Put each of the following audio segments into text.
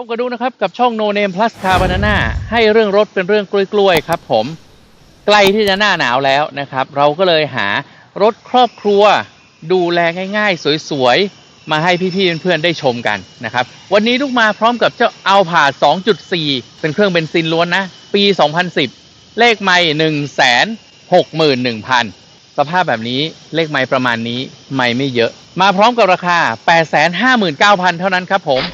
พบกันดูนะครับกับช่อง No Name Plus Car Banana ให้เรื่องรถเป็นเรื่องกล้วยๆครับ ผมใกล้ที่จะหน้าหนาวแล้วนะครับ เราก็เลยหารถครอบครัวดูแลง่ายๆ สวยๆ มาให้พี่ๆเพื่อนๆได้ชมกันนะครับ วันนี้ลูกมาพร้อมกับเจ้าเอาผา2.4 เป็นเครื่องเบนซินล้วนนะ ปี 2010 เลขไม่161,000 สภาพแบบนี้เลขไม่ประมาณนี้ไม่ไม่เยอะ มาพร้อมกับราคา 859,000 เท่านั้นครับผม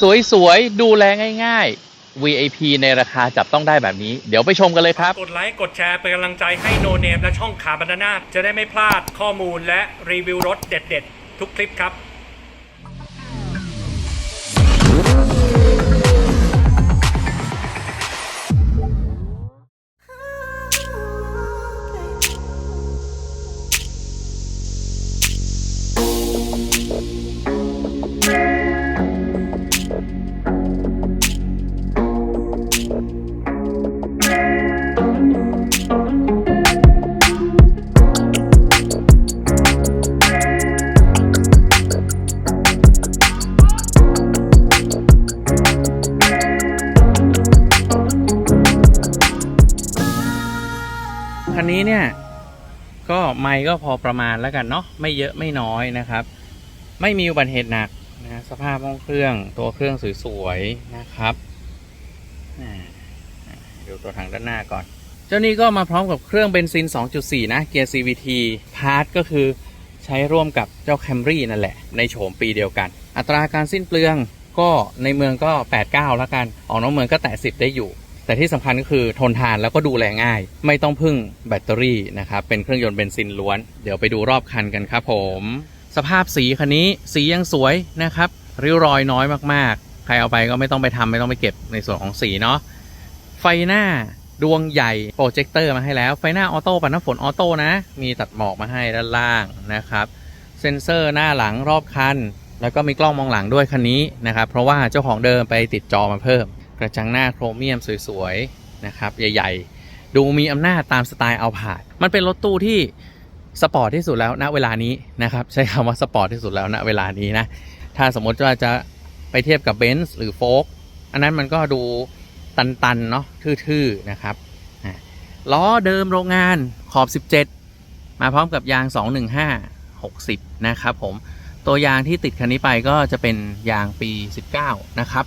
สวยๆ ดูแลง่าย ๆ VIP ในราคาจับต้องได้แบบนี้ เดี๋ยวไปชมกันเลยครับ กดไลค์ กดแชร์ เป็นกำลังใจให้โนเนมและช่องขาบันานาจะได้ไม่พลาดข้อมูลและรีวิวรถเด็ด ๆ ทุกคลิปครับ นนี้เนี่ย ก็ไม่ก็พอประมาณแล้วกันเนาะไม่เยอะไม่น้อยนะครับ ไม่มีอุบัติเหตุหนักนะสภาพห้องเครื่องตัวเครื่องสวยๆนะครับดูตัวถังด้านหน้าก่อน เจ้านี้ก็มาพร้อมกับเครื่องเบนซิน 2.4 นะเกียร์ CVT พาร์ทก็คือใช้ร่วมกับเจ้า Camry นั่นแหละ ในโฉมปีเดียวกัน อัตราการสิ้นเปลืองก็ในเมืองก็ 8-9 แล้วกัน ออกนอกเมืองก็แตะ10 ได้อยู่ แต่ที่สำคัญก็คือทนทานแล้วก็ดูแลง่าย ไม่ต้องพึ่งแบตเตอรี่นะครับ เป็นเครื่องยนต์เบนซินล้วน เดี๋ยวไปดูรอบคันกันครับผม สภาพสีคันนี้สียังสวยนะครับริ้วรอยน้อยมากๆ ใครเอาไปก็ไม่ต้องไปทำไม่ต้องไปเก็บในส่วนของสีเนาะไฟหน้าดวงใหญ่โปรเจคเตอร์มาให้แล้ว ไฟหน้าออโต้ปัดน้ำฝนออโต้นะ มีตัดหมอกมาให้ด้านล่างนะครับ เซ็นเซอร์หน้าหลังรอบคัน แล้วก็มีกล้องมองหลังด้วยคันนี้นะครับ เพราะว่าเจ้าของเดิมไปติดจอมาเพิ่ม กระจังหน้าโครเมียมสวยๆนะครับใหญ่ๆ ดูมีอำนาจตามสไตล์เอาผาดมันเป็นรถตู้ที่สปอร์ตที่สุดแล้วณเวลานี้นะครับใช้คำว่าสปอร์ตที่สุดแล้วณเวลานี้นะถ้าสมมติว่าจะไปเทียบกับเบนซ์หรือโฟกอันนั้นมันก็ดูตันๆเนาะทื่อๆนะครับล้อเดิมโรงงานขอบ 17 มาพร้อมกับยาง 215 60 นะครับผม ตัวยางที่ติดคันนี้ไปก็จะเป็นยางปี 19 นะครับ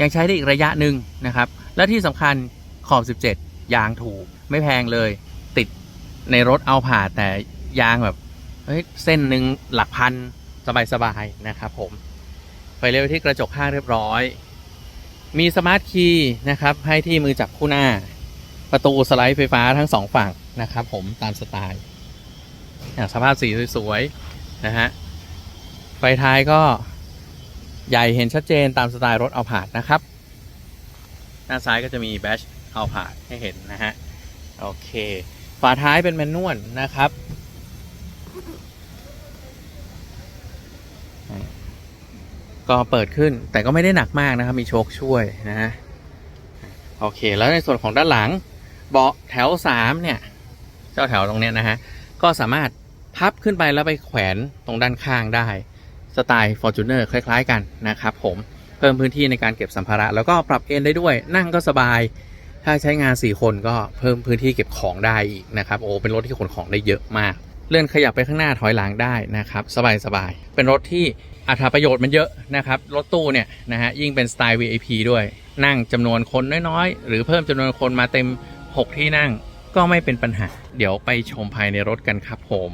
ยังใช้ได้อีกระยะหนึ่งนะครับ และที่สำคัญขอบ 17 ยางถูก ไม่แพงเลย ติดในรถเอาผ่าแต่ยางแบบเฮ้ยเส้นหนึ่งหลักพันสบาย ๆ นะครับผมไฟเลี้ยวที่กระจกข้างเรียบร้อย มีสมาร์ทคีย์นะครับให้ที่มือจับคู่หน้า ประตูสไลด์ไฟฟ้าทั้งสองฝั่งนะครับผมตามสไตล์สภาพสีสวย ๆ นะฮะไฟท้ายก็ ใหญ่เห็นชัดเจนตามสไตล์รถเอาผาดนะครับ หน้าซ้ายก็จะมีแบชเอาผาดให้เห็นนะฮะ โอเค ฝาท้ายเป็นแมนนวลนะครับ ก็เปิดขึ้นแต่ก็ไม่ได้หนักมากนะครับ มีโชคช่วยนะฮะ โอเค แล้วในส่วนของด้านหลัง เบาะแถวสามเนี่ย เจ้าแถวตรงเนี้ยนะฮะ ก็สามารถพับขึ้นไปแล้วไปแขวนตรงด้านข้างได้ สไตล์ Fortuner คล้าย ๆ กันนะครับผมเพิ่มพื้นที่ในการเก็บสัมภาระ แล้วก็ปรับเอนได้ด้วยนั่งก็สบาย ถ้าใช้งาน 4 คนก็เพิ่มพื้นที่เก็บของได้อีกนะครับโอ้เป็นรถที่ขนของได้เยอะมาก เลื่อนขยับไปข้างหน้าถอยหลังได้นะครับสบายๆเป็นรถที่อัตราประโยชน์มันเยอะนะครับรถตู้เนี่ยนะฮะยิ่งเป็นสไตล์ VIP ด้วย นั่งจำนวนคนน้อยๆ หรือเพิ่มจำนวนคนมาเต็ม 6 ที่นั่งก็ไม่เป็นปัญหา เดี๋ยวไปชมภายในรถกันครับผม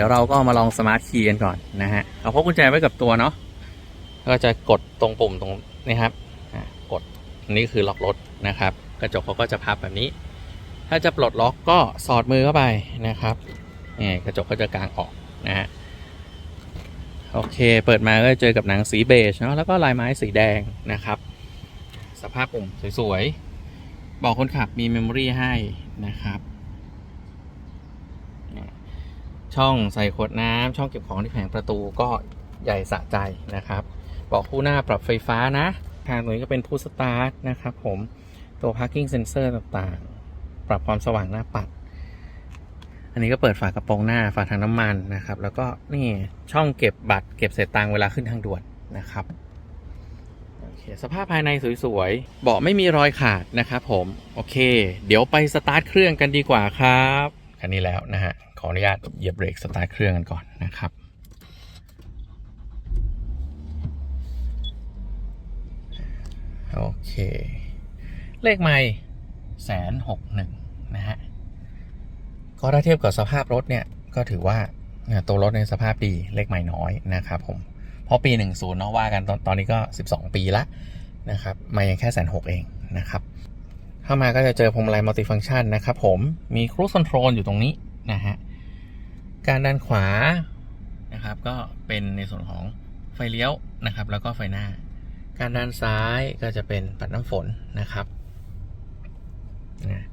ดี๋ยวเราก็มาลองสมาร์ทคีย์กันก่อนนะฮะ เอาพกกุญแจไว้กับตัวเนาะ ก็จะกดตรงปุ่มตรงนี้ครับ กดนนี้คือล็อกรถนะครับ กระจกเขาก็จะพับแบบนี้ ถ้าจะปลดล็อกก็สอดมือเข้าไปนะครับนี่กระจกก็จะกางออกนะฮะ โอเค เปิดมาก็เจอกับหนังสีเบจเนาะ แล้วก็ลายไม้สีแดงนะครับ สภาพปุ่มสวยๆ บอกคนขับมีเมมโมรี่ให้นะครับเนี่ย ช่องใส่ขวดน้ำช่องเก็บของที่แผงประตูก็ใหญ่สะใจนะครับเบอกคู่หน้าปรับไฟฟ้านะ ทางตรงนี้ก็เป็นผู้สตาร์ทนะครับผมตัว parking sensor ต่างๆ ปรับความสว่างหน้าปัด อันนี้ก็เปิดฝากระโปรงหน้าฝาถังน้ำมันนะครับ แล้วก็นี่ช่องเก็บบัตรเก็บเศษตังค์เวลาขึ้นทางด่วนนะครับโอเคสภาพภายในสวยๆ เบาะไม่มีรอยขาดนะครับผม โอเค เดี๋ยวไปสตาร์ทเครื่องกันดีกว่าครับ คันนี้แล้วนะฮะ ขออนุญาตเหยียบเบรกสตาร์ทเครื่องกันก่อนนะครับ โอเค เลขไม่แสนหกหนึ่งนะฮะ ก็ถ้าเทียบกับสภาพรถเนี่ย ก็ถือว่าตัวรถในสภาพดีเลขใหม่น้อยนะครับผม เพราะปี 10 เนาะว่ากันตอนตอนนี้ก็ 12 ปีละนะครับ มายังแค่แสนหกเองนะครับ เข้ามาก็จะเจอพวงมาลัยมัลติฟัง c t ชันนะครับผมมีครู i คอนโทรลอยู่ตรงนี้นะฮะการด้านขวานะครับก็เป็นในส่วนของไฟเลี้ยวนะครับ แล้วก็ไฟหน้า การด้านซ้ายก็จะเป็นปัดน้ำฝนนะครับนะ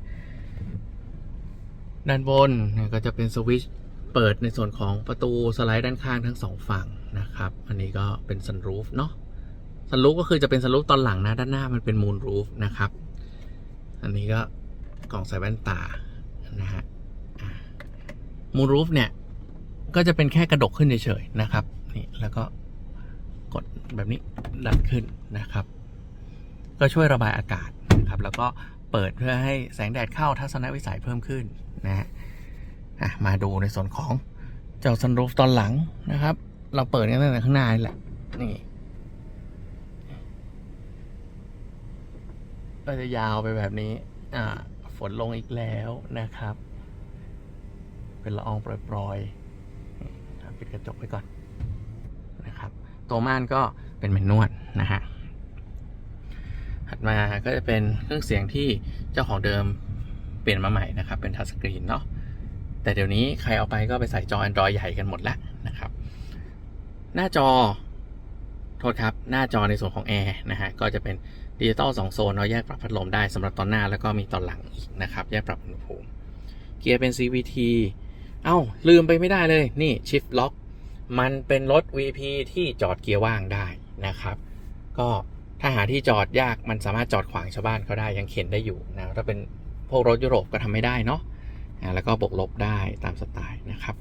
ด้านบนก็จะเป็นสวิตช์เปิดในส่วนของประตูสไลด์ด้านข้างทั้งสองฝั่งนะครับ อันนี้ก็เป็นซันรูฟเนาะซันรูฟก็คือจะเป็นซันรูฟตอนหลังนะ ด้านหน้ามันเป็นมูนรูฟนะครับ อันนี้ก็กล่องใส่แว่นตานะฮะมูนรูฟเนี่ยก็จะเป็นแค่กระดกขึ้นเฉยๆนะครับนี่แล้วก็กดแบบนี้ดันขึ้นนะครับ ก็ช่วยระบายอากาศนะครับ แล้วก็เปิดเพื่อให้แสงแดดเข้าทัศนวิสัยเพิ่มขึ้นนะฮะมาดูในส่วนของเจ้าซันรูฟตอนหลังนะครับ เราเปิดกันตั้งแต่ข้างหน้าแหละนี่ ก็จะยาวไปแบบนี้ อ่า ฝนลงอีกแล้วนะครับ เป็นละอองโปรยๆนี่อะปิดกระจกไปก่อนนะครับ ตัวม่านก็เป็นแมนนวลนะฮะถัดมาก็จะเป็นเครื่องเสียงที่เจ้าของเดิมเปลี่ยนมาใหม่นะครับ เป็นทัชสกรีนเนาะแต่เดี๋ยวนี้ใครเอาไปก็ไปใส่จอ Android ใหญ่กันหมดแล้วนะครับ หน้าจอ โทษครับ หน้าจอในส่วนของแอร์นะฮะก็จะเป็น ดิจิตอล2โซนเนาแยกปรับพัดลมได้สำหรับตอนหน้าแล้วก็มีตอนหลังอีกนะครับ แยกปรับอุณหภูมิ เกียร์เป็น CVT เอ้า ลืมไปไม่ได้เลยนี่ Shift Lock มันเป็นรถ VP ที่จอดเกียร์ว่างได้นะครับ ก็ถ้าหาที่จอดยากมันสามารถจอดขวางชาวบ้านเขาได้ยังเข็นได้อยู่นะถ้าเป็นพวกรถยุโรปก็ทำไม่ได้เนาะแล้วก็บวกลบได้ตามสไตล์นะครับ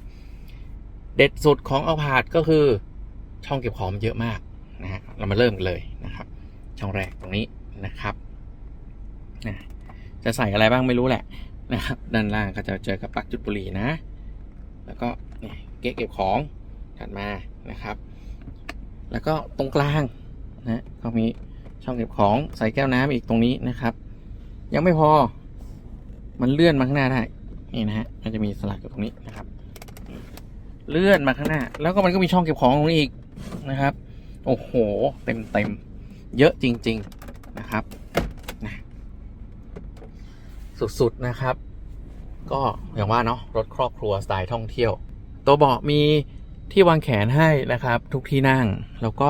เด็ดสุดของเอาพาดก็คือช่องเก็บของเยอะมากนะฮะเรามาเริ่มกันเลยนะครับ ช่องแรกตรงนี้นะครับจะใส่อะไรบ้างไม่รู้แหละนะครับ ด้านล่างก็จะเจอกับปลั๊กจุดบุหรี่นะ แล้วก็เนี่ยเก๊ะเก็บของถัดมานะครับ แล้วก็ตรงกลางนะก็มีช่องเก็บของใส่แก้วน้ำอีกตรงนี้นะครับ ยังไม่พอมันเลื่อนมาข้างหน้าได้นี่นะฮะมันจะมีสลักอยู่ตรงนี้นะครับ เลื่อนมาข้างหน้า แล้วก็มันก็มีช่องเก็บของตรงนี้อีกนะครับ โอ้โห เต็มเต็ม เยอะจริง ๆนะครับนะสุด ๆ นะครับ ก็อย่างว่าเนาะรถครอบครัวสไตล์ท่องเที่ยว ตัวเบาะมีที่วางแขนให้นะครับ ทุกที่นั่งแล้วก็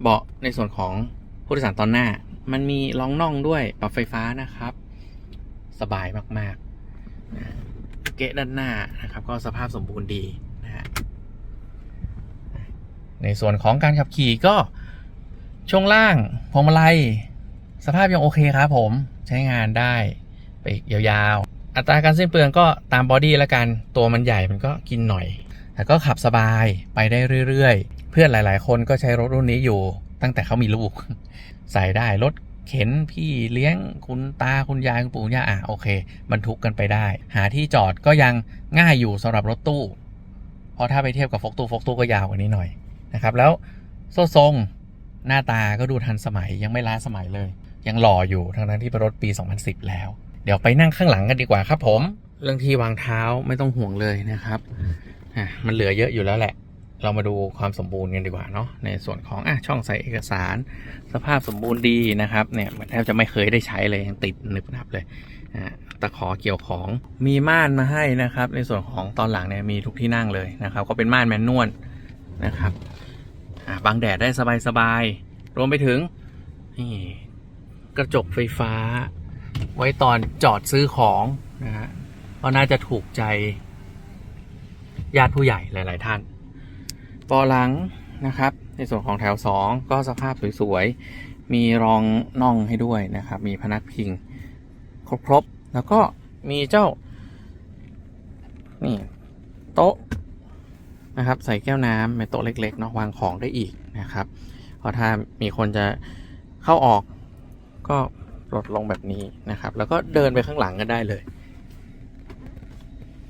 เบาะในส่วนของผู้โดยสารตอนหน้า มันมีรองน่องด้วยปรับไฟฟ้านะครับ สบายมากๆนะเกะด้านหน้านะครับ ก็สภาพสมบูรณ์ดีนะฮะ ในส่วนของการขับขี่ก็ช่วงล่างพวงมาลัย สภาพยังโอเคครับผมใช้งานได้ไปอีกยาวๆ อัตราการสิ้นเปลืองก็ตามบอดี้ละกันตัวมันใหญ่มันก็กินหน่อย แต่ก็ขับสบายไปได้เรื่อยๆ เพื่อนหลายๆ คนก็ใช้รถรุ่นนี้อยู่ตั้งแต่เขามีลูก ใส่ได้รถเข็นพี่เลี้ยงคุณตาคุณยายคุณปู่คุณย่าอะโอเคบรรทุกกันไปได้ หาที่จอดก็ยังง่ายอยู่สำหรับรถตู้ เพราะถ้าไปเทียบกับฟกตู้ฟกตู้ก็ยาวกว่านี้หน่อย นะครับ แล้วโซ่ทรงหน้าตาก็ดูทันสมัยยังไม่ล้าสมัยเลย ยังหล่ออยู่ทั้งนั้นที่เป็นรถปี 2010 แล้ว เดี๋ยวไปนั่งข้างหลังกันดีกว่าครับผม เรื่องที่วางเท้าไม่ต้องห่วงเลยนะครับอะมันเหลือเยอะอยู่แล้วแหละ เรามาดูความสมบูรณ์กันดีกว่าเนาะในส่วนของอะช่องใส่เอกสาร สภาพสมบูรณ์ดีนะครับเนี่ยมันแทบจะไม่เคยได้ใช้เลยยังติดหนึบหนับเลยอะตะขอเกี่ยวของมีม่านมาให้นะครับ ในส่วนของตอนหลังเนี่ยมีทุกที่นั่งเลยนะครับ ก็เป็นม่านแมนนวล นะครับบังแดดได้สบายๆรวมไปถึงนี่กระจกไฟฟ้า ไว้ตอนจอดซื้อของนะฮะก็น่าจะถูกใจ ญาติผู้ใหญ่หลาย ๆ ท่านเบาะหลังนะครับ ในส่วนของแถว 2 ก็สภาพสวยๆ มีรองน่องให้ด้วยนะครับ มีพนักพิง ครบ ๆ แล้วก็มีเจ้า นี่ โต๊ะ นะครับ ใส่แก้วน้ำเป็นโต๊ะเล็กๆเนาะวางของได้อีกนะครับเพราะถ้ามีคนจะเข้าออกก็ลดลงแบบนี้นะครับ แล้วก็เดินไปข้างหลังก็ได้เลย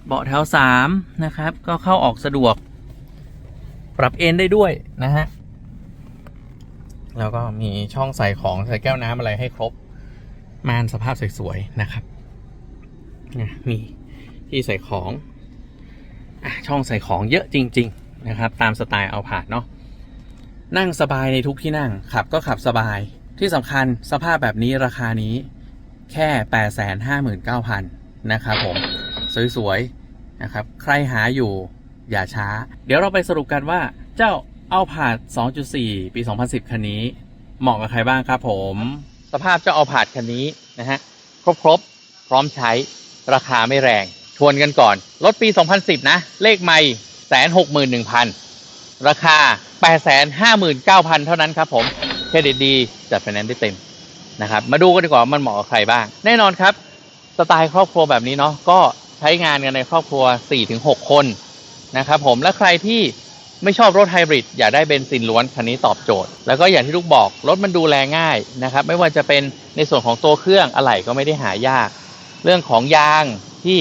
เบาะแถวสามนะครับ ก็เข้าออกสะดวก ปรับเอนได้ด้วยนะฮะแล้วก็มีช่องใส่ของใส่แก้วน้ำอะไรให้ครบมานสภาพสวยๆนะครับ มีที่ใส่ของ ช่องใส่ของเยอะจริง ๆ นะครับ ตามสไตล์เอาผาดเนาะนั่งสบายในทุกที่นั่ง ขับก็ขับสบายที่สำคัญสภาพแบบนี้ราคานี้แค่ 859,000 นะครับผม สวย ๆ นะครับ ใครหาอยู่อย่าช้า เดี๋ยวเราไปสรุปกันว่าเจ้าเอาผาด 2.4 ปี 2010 คันนี้ เหมาะกับใครบ้างครับผม สภาพเจ้าเอาผาดคันนี้นะฮะ ครบ ๆ พร้อมใช้ราคาไม่แรง วนกันก่อน รถปี 2010 นะ เลขไม่แสนหกหมื่นหนึ่งพันราคา 859,000 เท่านั้นครับผมเครดิตดีจัดไฟแนนซ์ได้เต็มนะครับ มาดูกันดีกว่าว่ามันเหมาะกับใครบ้าง แน่นอนครับ สไตล์ครอบครัวแบบนี้เนาะก็ใช้งานกันในครอบครัว 4-6 คนนะครับผมและใครที่ไม่ชอบรถไฮบริดอยากได้เบนซินล้วนคันนี้ตอบโจทย์ แล้วก็อย่างที่ลูกบอก รถมันดูแลง่ายนะครับไม่ว่าจะเป็นในส่วนของตัวเครื่องอะไหล่ก็ไม่ได้หายาก เรื่องของยางที่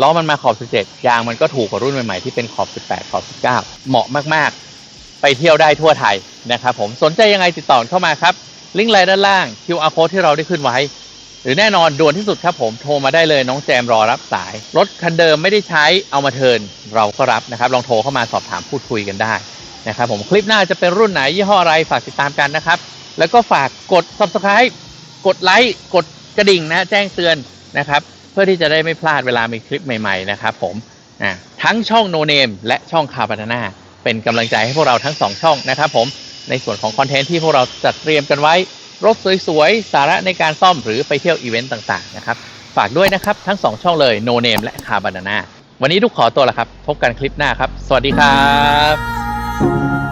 ล้อมันมาขอบ 17 ยางมันก็ถูกกว่ารุ่นใหม่ๆที่เป็นขอบ 18 ขอบ 19 เหมาะมากๆ ไปเที่ยวได้ทั่วไทยนะครับผมสนใจยังไงติดต่อเข้ามาครับ ลิงก์ไลน์ด้านล่าง QR code ที่เราได้ขึ้นไว้ หรือแน่นอนด่วนที่สุดครับผมโทรมาได้เลยน้องแจมรอรับสาย รถคันเดิมไม่ได้ใช้เอามาเทินเราก็รับนะครับ ลองโทรเข้ามาสอบถามพูดคุยกันได้นะครับผมคลิปหน้าจะเป็นรุ่นไหนยี่ห้ออะไรฝากติดตามกันนะครับ แล้วก็ฝากกด subscribe กดไลค์กดกระดิ่งนะแจ้งเตือนนะครับ เพื่อที่จะได้ไม่พลาดเวลามีคลิปใหม่ๆนะครับผมทั้งช่อง No Name และช่องคาบานนาเป็นกำลังใจให้พวกเราทั้ง 2 ช่องนะครับผมในส่วนของคอนเทนต์ที่พวกเราจัดเตรียมกันไว้ รถสวยๆ สาระในการซ่อมหรือไปเที่ยวอีเวนต์ต่างๆนะครับฝากด้วยนะครับ ทั้ง 2 ช่องเลย No Name และคาบานนาวันนี้ทุกขอตัวละครับ พบกันคลิปหน้าครับ สวัสดีครับ